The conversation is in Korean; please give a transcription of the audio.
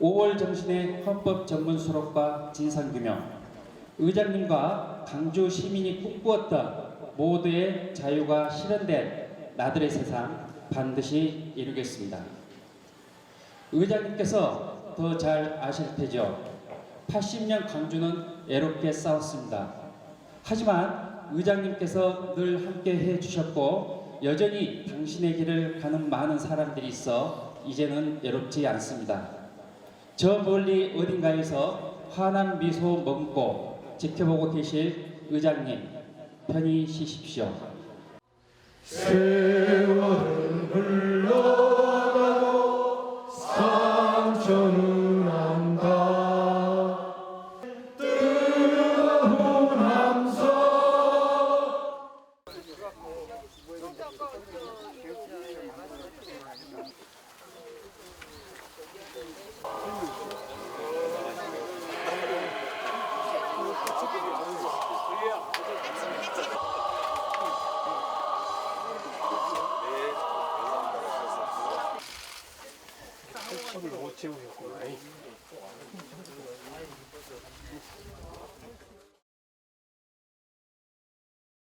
5월 정신의 헌법 전문 수록과 진상규명, 의장님과 강주 시민이 꿈꾸었던 모두의 자유가 실현된 나들의 세상 반드시 이루겠습니다. 의장님께서 더 잘 아실 테죠. 80년 강주는 애롭게 싸웠습니다. 하지만 의장님께서 늘 함께 해 주셨고 여전히 당신의 길을 가는 많은 사람들이 있어 이제는 외롭지 않습니다. 저 멀리 어딘가에서 환한 미소 머금고 지켜보고 계실 의장님 편히 쉬십시오. 세월은 흘러가고 상처는 안다 뜨거운 함성 못 채우셨구나.